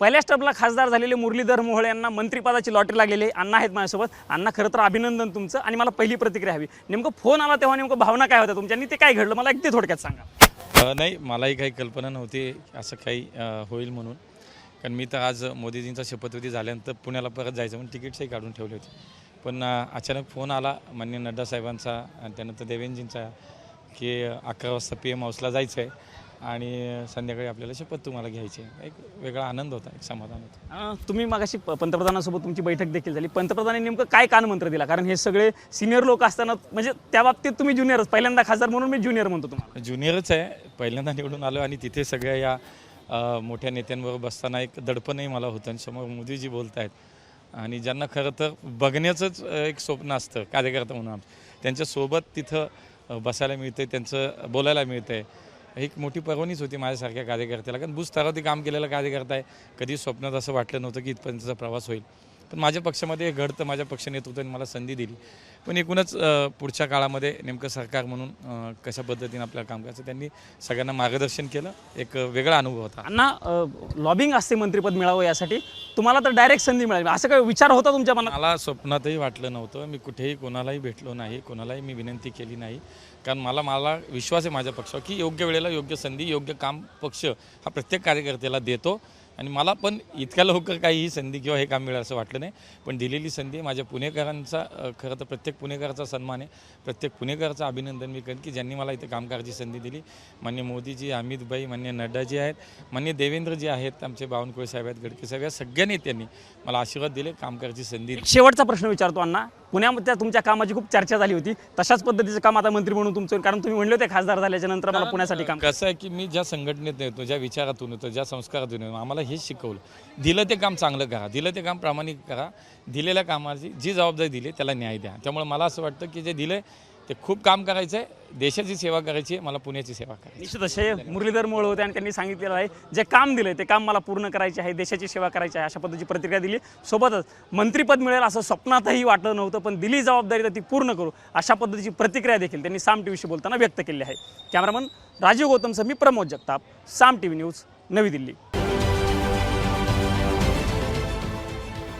पहिल्या स्टॉपला खासदार झालेले मुरलीधर मोहोळ यांना मंत्रिपदाची लॉटरी लागलेली आहे. अण्णा आहेत माझ्यासोबत. अण्णा खरं तर अभिनंदन तुमचं आणि मला पहिली प्रतिक्रिया हवी. नेमकं फोन आला तेव्हा नेमकं भावना काय होत्या तुमच्या? आणि ते काय घडलं? मला अगदी थोडक्यात सांगा. नाही मलाही काही कल्पना नव्हती असं काही होईल म्हणून. कारण मी तर आज मोदीजींचा शपथविधी झाल्यानंतर पुण्याला परत जायचं म्हणून तिकीट्सही काढून ठेवले होते. पण अचानक फोन आला. मान्य नड्डा साहेबांचा आणि त्यानंतर देवेंद्रजींचा की अकरा वाजता पी एम हाऊसला जायचं आहे आणि संध्याकाळी आपल्याला शपथ तुम्हाला घ्यायची एक वेगळा आनंद होता एक समाधान होतं. अं, तुम्ही मागाशी प- पंतप्रधानांसोबत तुमची बैठक देखील झाली. पंतप्रधानांनी नेमकं काय कानमंत्र दिला? कारण हे सगळे सिनियर लोक असताना म्हणजे त्या बाबतीत तुम्ही ज्युनियरच पहिल्यांदा खासदार म्हणून मी ज्युनियर म्हणतो तुम्हाला. ज्युनियरच आहे. पहिल्यांदा निवडून आलो आणि तिथे सगळ्या या अ, मोठ्या नेत्यांबरोबर बसताना एक दडपणही मला होतं आणि समोर मोदीजी बोलत आहेत आणि ज्यांना खरं तर बघण्याचंच अ, एक स्वप्न असतं कार्यकर्ता म्हणून आमचं. त्यांच्यासोबत तिथं अ, बसायला मिळतं त्यांचं बोलायला मिळतं आहे एक मोठी पर्वणीच होती माझ्यासारख्या कार्यकर्त्याला. कारण बुजतारावती काम केलेला कार्यकर्ता आहे. कधी स्वप्नात असं वाटलं नव्हतं की इथपर्यंतचा प्रवास होईल. पण माझ्या पक्षामध्ये हे घडतं माझ्या पक्ष नेतृत्वाने मला संधी दिली. पण एकूणच पुढच्या काळामध्ये नेमकं सरकार म्हणून कशा पद्धतीने आपल्याला काम करायचं त्यांनी सगळ्यांना मार्गदर्शन केलं. एक वेगळा अनुभव होता. अण्णा लॉबिंग असते मंत्रिपद मिळावं यासाठी तुम्हाला तर डायरेक्ट संधी मिळाली. असं काय विचार होता तुमच्या मनात? मला स्वप्नातही वाटलं नव्हतं. मी कुठेही कोणालाही भेटलो नाही कोणालाही मी विनंती केली नाही. कारण मला मला विश्वास आहे माझ्या पक्षावर की योग्य वेळेला योग्य संधी योग्य काम पक्ष हा प्रत्येक कार्यकर्त्याला देतो. आणि मला पण इतक्या लवकर काही ही संधी किंवा हे काम मिळेल असं वाटलं नाही. पण दिलेली संधी माझ्या पुणेकरांचा खरं तर प्रत्येक पुणेकराचा सन्मान आहे. प्रत्येक पुणेकराचं अभिनंदन मी करेन की ज्यांनी मला इथे काम करायची संधी दिली. मान्य मोदीजी अमितभाई मान्य नड्डाजी आहेत. मान्य देवेंद्रजी आहेत आमचे बावनकुळे साहेब आहेत गडके साहेब या सगळ्या नेत्यांनी मला आशीर्वाद दिले काम करायची संधी. शेवटचा प्रश्न विचारतो अण्णा. पुण्यामध्ये तुमच्या कामाची खूप चर्चा झाली होती. तशाच पद्धतीचं काम आता मंत्री म्हणून तुमचं. कारण तुम्ही म्हणले होते खासदार झाल्याच्यानंतर मला पुण्यासाठी काम. कसं आहे की मी ज्या संघटनेत येतो ज्या विचारातून येतो ज्या संस्कारातून येतो आम्हाला हेच शिकवलं. दिलं ते काम चांगलं करा. दिलं ते काम प्रामाणिक करा. दिलेल्या कामाची जी जबाबदारी दिली त्याला न्याय द्या. त्यामुळे मला असं वाटतं की जे दिलं ते खूप काम करायचं आहे देशाची सेवा करायची आहे मला पुण्याची सेवा करायची निश्चित असे मुरलीधर मोळ होते आणि त्यांनी सांगितलेलं आहे जे काम दिलंय ते काम मला पूर्ण करायचे आहे देशाची सेवा करायची आहे अशा पद्धतीची प्रतिक्रिया दिली. सोबतच मंत्रीपद मिळेल असं स्वप्नातही वाटलं नव्हतं पण दिली जबाबदारी तर ती पूर्ण करू अशा पद्धतीची प्रतिक्रिया देखील त्यांनी साम टी व्हीशी बोलताना व्यक्त केली आहे. कॅमेरामन राजीव गौतमसह मी Pramod Jagtap Saam T V news Navi Delhi.